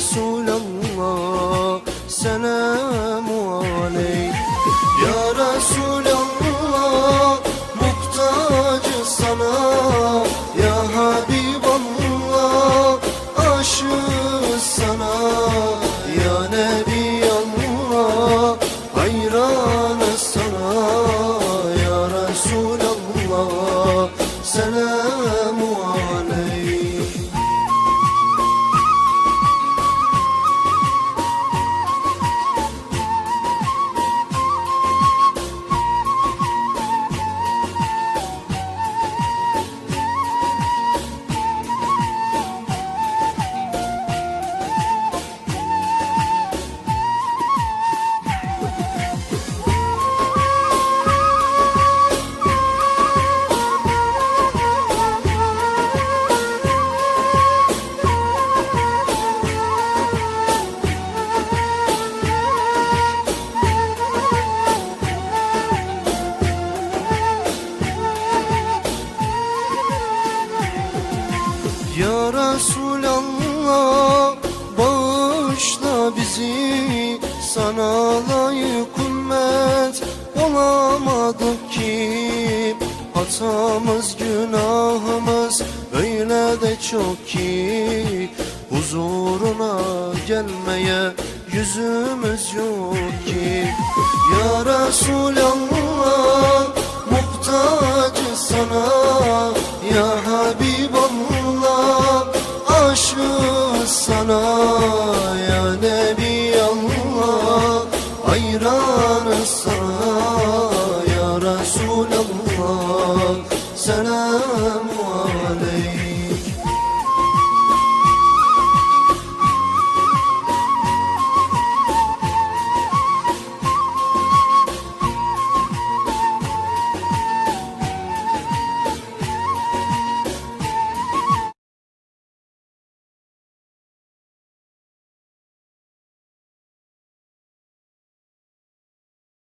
Resulallah Selamu aleyk Ya Resulallah Muhtacı sana. Ya Habiballah Aşığız sana. Ya Nebi Allah Hayranız sana. Ya Resulallah Selamu Ya Resulallah bağışla bizi. Sana layık ümmet olamadık ki. Hatamız günahımız öyle de çok ki. Huzuruna gelmeye yüzümüz yok ki. Ya Resulallah ya Nebi Allah hayranız sana ya Resulallah selamu